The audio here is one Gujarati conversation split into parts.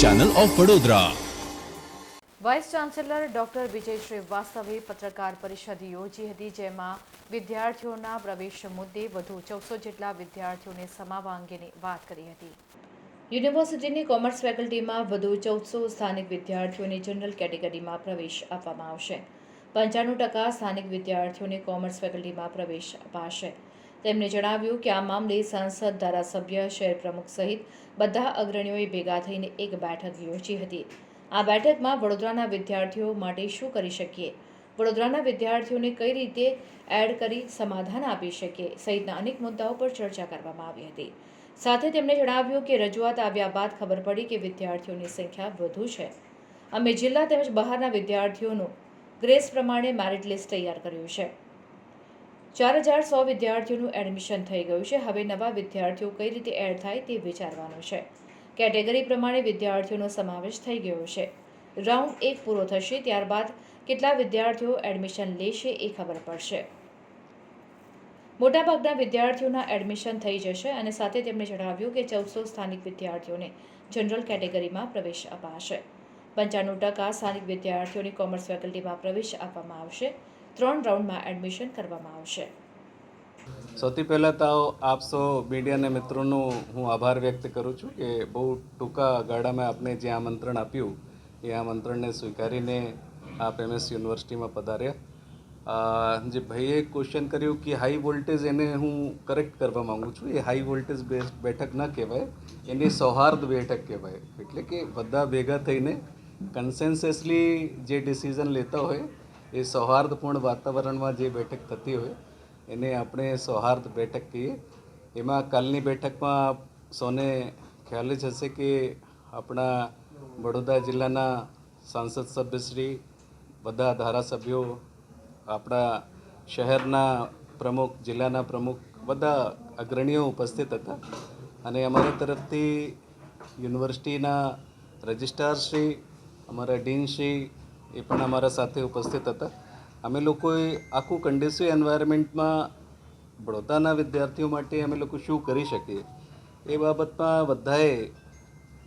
Channel of Vadodara vice chancellor doctor Vijay શ્રીવાસ્તવે પત્રકાર પરિષદ યોજી હતી જેમાં વિદ્યાર્થીઓના પ્રવેશ મુદ્દે વધુ ચૌદસો જેટલા વિદ્યાર્થીઓને સમાવવા અંગેની વાત કરી હતી. યુનિવર્સિટીની કોમર્સ ફેકલ્ટીમાં વધુ ચૌદસો સ્થાનિક વિદ્યાર્થીઓને જનરલ કેટેગરીમાં પ્રવેશ આપવામાં આવશે. પંચાણું ટકા સ્થાનિક વિદ્યાર્થીઓને કોમર્સ ફેકલ્ટીમાં પ્રવેશ અપાશે. તેમણે જણાવ્યું કે આ મામલે સાંસદ ધારાસભ્ય, શહેર પ્રમુખ સહિત બધા અગ્રણીઓએ ભેગા થઈને એક બેઠક યોજી હતી. આ બેઠકમાં વડોદરાના વિદ્યાર્થીઓ માટે શું કરી શકીએ? વડોદરાના વિદ્યાર્થીઓને કઈ રીતે એડ કરી સમાધાન આપી શકીએ? સહિતના અનેક મુદ્દાઓ પર ચર્ચા કરવામાં આવી હતી. સાથે તેમણે જણાવ્યું કે રજૂઆત આવ્યા બાદ ખબર પડી કે વિદ્યાર્થીઓની સંખ્યા વધુ છે. અમે જિલ્લા તેમજ બહારના વિદ્યાર્થીઓનું ગ્રેસ પ્રમાણે મેરિટ લિસ્ટ તૈયાર કર્યું છે. ચાર હજાર સો વિદ્યાર્થીઓનું એડમિશન થઈ ગયું છે. હવે નવા વિદ્યાર્થીઓ કઈ રીતે એડ થાય તે વિચારવાનું છે. કેટેગરી પ્રમાણે વિદ્યાર્થીઓનો સમાવેશ થઈ ગયો છે. રાઉન્ડ એક પૂરો થશે, ત્યારબાદ કેટલા વિદ્યાર્થીઓ એડમિશન લેશે એ ખબર પડશે. મોટાભાગના વિદ્યાર્થીઓના એડમિશન થઈ જશે અને સાથે તેમણે જણાવ્યું કે ચૌદસો સ્થાનિક વિદ્યાર્થીઓને જનરલ કેટેગરીમાં પ્રવેશ અપાશે. પંચાણું ટકા સ્થાનિક વિદ્યાર્થીઓને કોમર્સ ફેકલ્ટીમાં પ્રવેશ આપવામાં આવશે. ત્રણ રાઉન્ડમાં એડમિશન કરવામાં આવશે. સૌથી પહેલાં તો આપ સૌ મીડિયાના મિત્રોનો હું આભાર વ્યક્ત કરું છું કે બહુ ટૂંકા ગાળામાં આપને જે આમંત્રણ આપ્યું, એ આમંત્રણને સ્વીકારીને આપ એમએસ યુનિવર્સિટીમાં પધાર્યા. જે ભાઈએ ક્વેશ્ચન કર્યું કે હાઈ વોલ્ટેજ એને હું કરેક્ટ કરવા માગું છું, એ હાઈ વોલ્ટેજ બેઠક ન કહેવાય, એને સૌહાર્દ બેઠક કહેવાય. એટલે કે બધા ભેગા થઈને કન્સેન્સસલી જે ડિસિઝન લેતા હોય એ સૌહાર્દપૂર્ણ વાતાવરણમાં જે બેઠક થતી હોય, એને આપણે સૌહાર્દ બેઠક કહીએ. એમાં કાલની બેઠકમાં સૌને ખ્યાલ જ હશે કે આપણા વડોદરા જિલ્લાના સાંસદ સભ્યશ્રી, બધા ધારાસભ્યો, આપણા શહેરના પ્રમુખ, જિલ્લાના પ્રમુખ, બધા અગ્રણીઓ ઉપસ્થિત હતા. અને અમારા તરફથી યુનિવર્સિટીના રજિસ્ટ્રારશ્રી, અમારા ડીનશ્રી એ પણ અમારા સાથે ઉપસ્થિત હતા. અમે લોકોએ આખું કન્ડિસિવ એન્વાયરમેન્ટમાં બડોદાના વિદ્યાર્થીઓ માટે અમે લોકો શું કરી શકીએ એ બાબતમાં બધાએ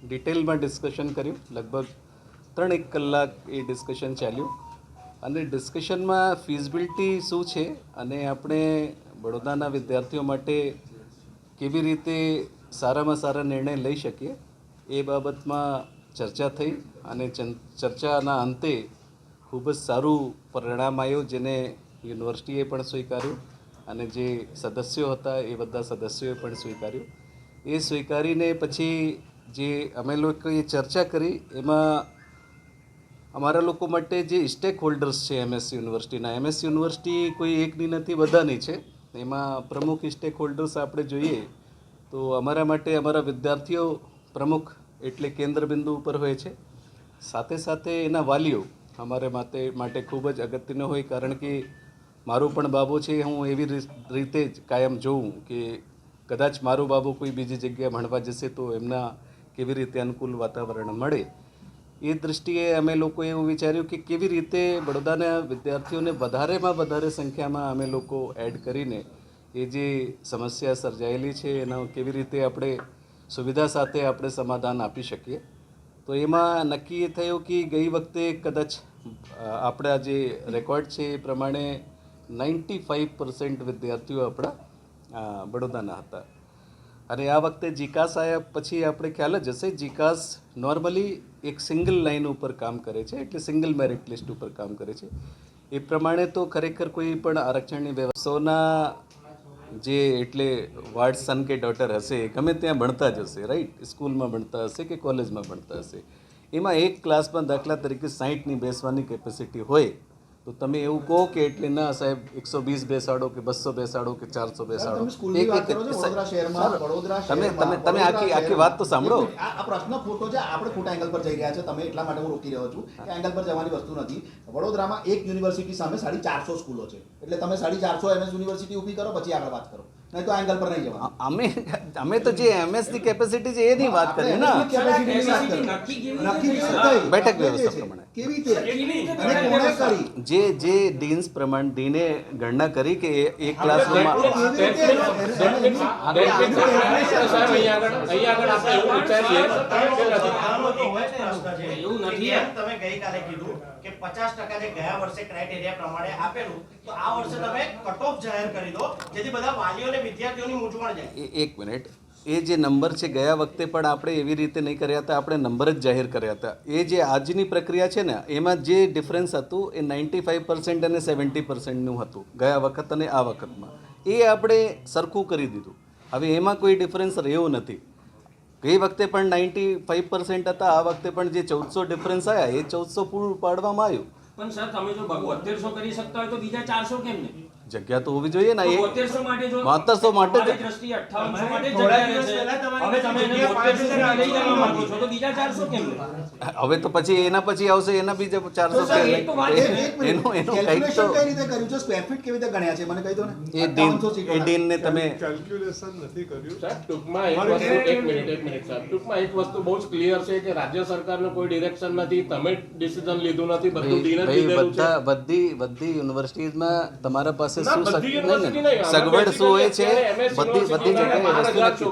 ડિટેલમાં ડિસ્કશન કર્યું. લગભગ ત્રણ એક કલાક એ ડિસ્કશન ચાલ્યું. અને ડિસ્કશનમાં ફિઝિબિલિટી શું છે અને આપણે બડોદાના વિદ્યાર્થીઓ માટે કેવી રીતે સારામાં સારા નિર્ણય લઈ શકીએ એ બાબતમાં ચર્ચા થઈ અને ચન- ચર્ચાના અંતે ખૂબ જ સારું પરિણામ આવ્યું જેને યુનિવર્સિટીએ પણ સ્વીકાર્યું અને જે સદસ્યો હતા એ બધા સદસ્યોએ પણ સ્વીકાર્યું. એ સ્વીકારીને પછી જે અમે લોકોએ ચર્ચા કરી એમાં અમારા લોકો માટે જે સ્ટેક હોલ્ડર્સ છે એમએસ યુનિવર્સિટીના એમએસ યુનિવર્સિટી કોઈ એકની નથી બધાની છે. એમાં પ્રમુખ સ્ટેક હોલ્ડર્સ આપણે જોઈએ તો અમારા માટે અમારા વિદ્યાર્થીઓ પ્રમુખ એટલે કેન્દ્ર બિંદુ ઉપર હોય છે. સાથે સાથે એના વાલીઓ અમારે માટે માટે ખૂબ જ અગત્યનો હોય, કારણ કે મારો પણ બાબો છે, હું એવી રીતે જ કાયમ જોઉં કે કદાચ મારો બાબો કોઈ બીજી જગ્યાએ ભણવા જશે તો એમના કેવી રીતે અનુકૂળ વાતાવરણ મળે. એ દૃષ્ટિએ અમે લોકોએ એવું વિચાર્યું કે કેવી રીતે બડોદાના વિદ્યાર્થીઓને વધારેમાં વધારે સંખ્યામાં અમે લોકો એડ કરીને એ જે સમસ્યા સર્જાયેલી છે, એનો કેવી રીતે આપણે સુવિધા સાથે આપણે સમાધાન આપી શકીએ. તો એમાં નક્કી એ થયું કે ગઈ વખતે કદાચ આપણા જે રેકોર્ડ છે એ પ્રમાણે નાઇન્ટી ફાઇવ પર્સન્ટ વિદ્યાર્થીઓ આપણા બડોદાના હતા. અને આ વખતે જીકાસ આવ્યા પછી આપણે ખ્યાલ જ હશે, જીકાસ નોર્મલી એક સિંગલ લાઇન ઉપર કામ કરે છે, એટલે સિંગલ મેરિટ લિસ્ટ ઉપર કામ કરે છે. એ પ્રમાણે તો ખરેખર કોઈ પણ આરક્ષણની વ્યવસ્થાઓના જે એટલે વાર્ડ સન કે ડોટર હશે ગમે ત્યાં ભણતા જ હશે રાઈટ સ્કૂલમાં ભણતા હશે કે કોલેજમાં ભણતા હશે? એમાં એક ક્લાસમાં દાખલા તરીકે સાહીઠની બેસવાની કેપેસિટી હોય તો તમે એવું કહો કે એટલે ના સાહેબ એકસો વીસ બેસાડો કે બસો બેસાડો કે ચારસો બેસાડો? તમે આખી આખી વાત તો સાંભળો. આ આ પ્રશ્ન ખોટો છે આપણે ખોટા એંગલ પર જઈ રહ્યા છે તમે એટલા માટે હું રોકી રહ્યો છું કે એંગલ પર જવાની વસ્તુ નથી. વડોદરામાં એક યુનિવર્સિટી સામે સાડી ચારસો સ્કૂલો છે. એટલે તમે સાડી ચારસો એમએસ યુનિવર્સિટી ઊભી કરો પછી આગળ વાત કરો. નહીં તો એંગલ પર નહીં જવા અમે અમે તો જે એમએસની કેપેસિટી છે એની વાત કરીએ ને? બેઠક વ્યવસ્થા પ્રમાણે. કેવી રીતે અને કોણે કરી જે જે ડીન્સ પ્રમાણે ડીને ગણના કરી કે એક ક્લાસરૂમમાં તમે ગઈકાલે કીધું કે પચાસ ટકા જે ગયા વર્ષે ક્રાઇટેરિયા પ્રમાણે આપેલું તો આ વર્ષે તમે કટ ઓફ જાહેર કરી દો જેથી બધા વાલીઓ અને વિદ્યાર્થીઓની મૂંઝવણ જાય. એક મિનિટ. એ જે નંબર છે ગયા વખતે પણ આપણે એવી રીતે નહીં કર્યા હતા આપણે નંબર જ જાહેર કર્યા હતા. એ જે આજની પ્રક્રિયા છે ને એમાં જે ડિફરન્સ હતું એ નાઇન્ટી ફાઇવ પર્સન્ટ અને સેવન્ટી પર્સન્ટનું હતું ગયા વખત અને આ વખતમાં. એ આપણે સરખું કરી દીધું. હવે એમાં કોઈ ડિફરન્સ રહ્યો નથી. ગઈ વખતે પણ નાઇન્ટી ફાઇવ પર્સન્ટ હતા આ વખતે પણ જે ચૌદસો ડિફરન્સ આવ્યા એ ચૌદસો પૂરું પાડવામાં આવ્યું. પણ સર તમે જો બોતેરસો કરી શકતા હોય તો બીજા ચારસો કેમ નહીં? જગ્યા તો હોવી જોઈએ ને બોતેરસો માટે જો 7200 માટે જ- તમારી દ્રષ્ટિએ 5800 માટે જ થોડા જગ્યા દિવસ પહેલા રહેશે. તમારી હવે તમે એને જગ્યા 7200 પાંચ લઈ જવા માંગો છો તો બીજા ચારસો કેમ? નહીં હવે તો પછી એના પછી આવશે એના બીજા ચારસો. એનું એનું કંઈક તો કઈ રીતે કર્યું? છે સ્ક્વેર ફીટ કેવી રીતે ગણ્યા છે? મને કહી દો ને. એ 5800 એ સીટોના. ડીનને તમે કેલ્ક્યુલેશન નથી કર્યું. સાહેબ ટૂંકમાં એક વસ્તુ એક મિનિટ એક મિનિટ સાહેબ. ટૂંકમાં એક વસ્તુ બહુ જ ક્લિયર છે કે રાજ્ય સરકારનું કોઈ ડિરેક્શન નથી. તમે ડિસિઝન લીધું નથી. બધું ડીને જ ભાઈ છે. બધા બધી બધી યુનિવર્સિટીઝમાં તમારા પાસે સગવડ શું હોય છે? બધી બધી જગ્યાએ વસ્તુ.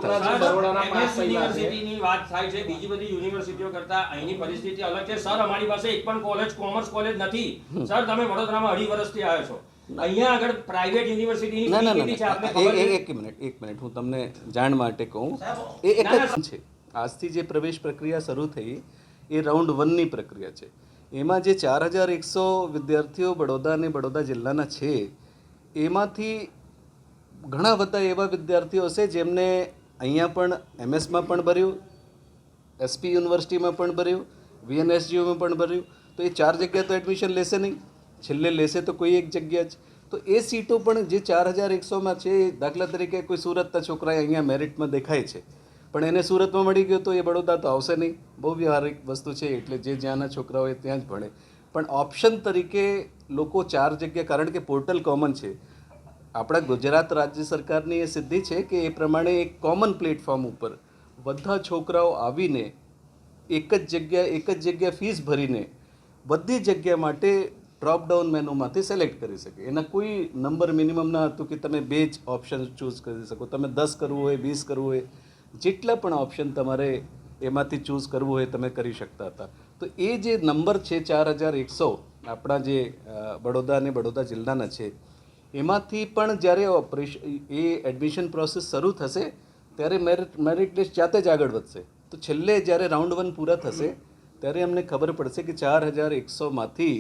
યુનિવર્સિટીની વાત થાય છે. બીજી બધી યુનિવર્સિટીઓ કરતા અહીંની પરિસ્થિતિ અલગ છે. સર અમારી પાસે એક પણ કોલેજ કોમર્સ કોલેજ નથી. સર તમે વડોદરામાં અઢી વર્ષથી આવ્યો છો. અહીંયા આગળ પ્રાઇવેટ યુનિવર્સિટીની ના ના એક મિનિટ એક મિનિટ. હું તમને જાણ માટે કહું. એ એક જ છે. આજથી જે પ્રવેશ પ્રક્રિયા શરૂ થઈ એ રાઉન્ડ વનની પ્રક્રિયા છે. એમાં જે ચાર હજાર એકસો વિદ્યાર્થીઓ બડોદા અને બડોદા જિલ્લાના છે એમાંથી ઘણા બધા એવા વિદ્યાર્થીઓ હશે જેમને અહીંયા પણ એમએસમાં પણ ભર્યું, એસપી યુનિવર્સિટીમાં પણ ભર્યું વીએનએસજીયુમાં પણ ભર્યું. તો એ ચાર જગ્યા તો એડમિશન લેશે નહીં. છેલ્લે લેશે તો કોઈ એક જગ્યા જ. તો એ સીટો પણ જે ચાર હજાર એકસોમાં છે દાખલા તરીકે કોઈ સુરતના છોકરાએ અહીંયા મેરિટમાં દેખાય છે. પણ એને સુરતમાં મળી ગયો તો એ બડોદા તો આવશે નહીં. બહુ વ્યવહારિક વસ્તુ છે, એટલે જે જ્યાંના છોકરા હોય ત્યાં જ ભણે. પણ ઓપ્શન તરીકે લોકો ચાર જગ્યા, કારણ કે પોર્ટલ કોમન છે. આપણા ગુજરાત રાજ્ય સરકારની એ સિદ્ધિ છે કે એ પ્રમાણે એક કોમન પ્લેટફોર્મ ઉપર બધા છોકરાઓ આવીને એક જ જગ્યા, એક જ જગ્યા ફીસ ભરીને બધી જગ્યા માટે ડ્રોપ ડાઉન મેનુમાંથી સિલેક્ટ કરી શકે. એના કોઈ નંબર મિનિમમ ના હતું કે તમે બે જ ઓપ્શન ચૂઝ કરી શકો. તમે દસ કરવું હોય, વીસ કરવું હોય, જેટલા પણ ઓપ્શન તમારે એમાંથી ચૂઝ કરવું હોય તમે કરી શકતા હતા. તો એ જે નંબર છે ચાર હજાર એકસો, આપણા જે બડોદા અને બડોદા જિલ્લાના છે, એમાંથી પણ જ્યારે ઓપરેશન એ એડમિશન પ્રોસેસ શરૂ થશે, ત્યારે મેરિટ મેરિટ લિસ્ટ જાતે જ આગળ વધશે. તો છેલ્લે જ્યારે રાઉન્ડ વન પૂરા થશે, ત્યારે અમને ખબર પડશે કે ચાર હજાર એકસોમાંથી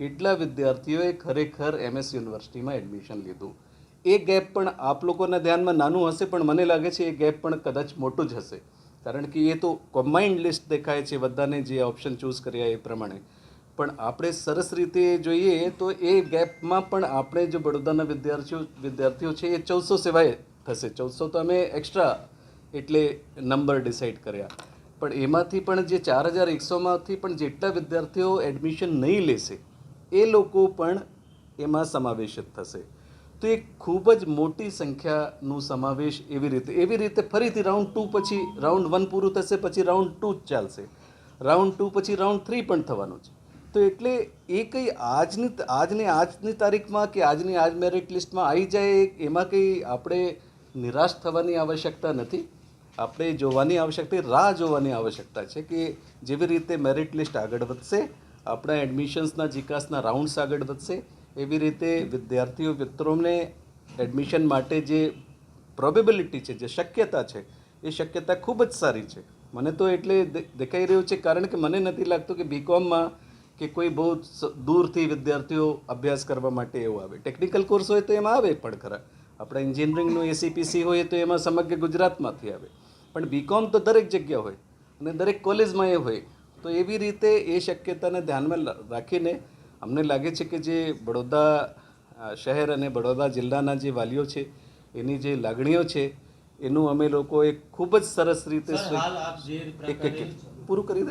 કેટલા વિદ્યાર્થીઓએ ખરેખર એમએસ યુનિવર્સિટીમાં એડમિશન લીધું. એ ગેપ પણ આપ લોકોના ધ્યાનમાં નાનું હશે, પણ મને લાગે છે એ ગેપ પણ કદાચ મોટું જ હશે. કારણ કે એ તો કમ્બાઇન્ડ લિસ્ટ દેખાય છે, બધાને જે ઓપ્શન ચૂઝ કર્યા એ પ્રમાણે. પણ આપણે સરસ રીતે જોઈએ તો એ ગેપમાં પણ આપણે જો બડોદાના વિદ્યાર્થીઓ વિદ્યાર્થીઓ છે, એ ચૌદસો સિવાય થશે. ચૌદસો તો અમે એક્સ્ટ્રા એટલે નંબર ડિસાઈડ કર્યા. પણ એમાંથી પણ જે ચાર હજાર એકસોમાંથી પણ જેટલા વિદ્યાર્થીઓ એડમિશન નહીં લેશે, એ લોકો પણ એમાં સમાવેશિત થશે. તો એ ખૂબ જ મોટી સંખ્યાનું સમાવેશ એવી રીતે એવી રીતે ફરીથી રાઉન્ડ ટુ પછી રાઉન્ડ વન પૂરું થશે, પછી રાઉન્ડ ટુ જ ચાલશે. રાઉન્ડ ટુ પછી રાઉન્ડ થ્રી પણ થવાનું છે. તો એટલે એ કંઈ આજની આજની આજની તારીખમાં કે આજની આજ મેરિટ લિસ્ટમાં આવી જાય, એમાં કંઈ આપણે નિરાશ થવાની આવશ્યકતા નથી. આપણે જોવાની આવશ્યકતા, રાહ જોવાની આવશ્યકતા છે કે જેવી રીતે મેરિટ લિસ્ટ આગળ વધશે, આપણા એડમિશન્સના જીકાસના રાઉન્ડ્સ આગળ વધશે એવી રીતે વિદ્યાર્થીઓ મિત્રોને એડમિશન માટે જે પ્રોબેબિલિટી છે, જે શક્યતા છે, એ શક્યતા ખૂબ જ સારી છે. મને તો એટલે દેખાઈ રહ્યું છે, કારણ કે મને નથી લાગતું કે બીકોમમાં કે કોઈ બહુ દૂરથી વિદ્યાર્થીઓ અભ્યાસ કરવા માટે એવું આવે. ટેકનિકલ કોર્સ હોય તો એમાં આવે પણ ખરા. આપણા એન્જિનિયરિંગનું એસીપીસી હોય તો એમાં સમગ્ર ગુજરાતમાંથી આવે. પણ બીકોમ તો દરેક જગ્યા હોય અને દરેક કોલેજમાં એ હોય. તો એવી રીતે એ શક્યતાને ધ્યાનમાં રાખીને અમને લાગે છે કે જે બડોદા શહેર અને બડોદા જિલ્લાના જે વાલીઓ છે એની જે લાગણીઓ છે એનું અમે લોકોએ ખૂબ જ સરસ રીતે પૂરું કરી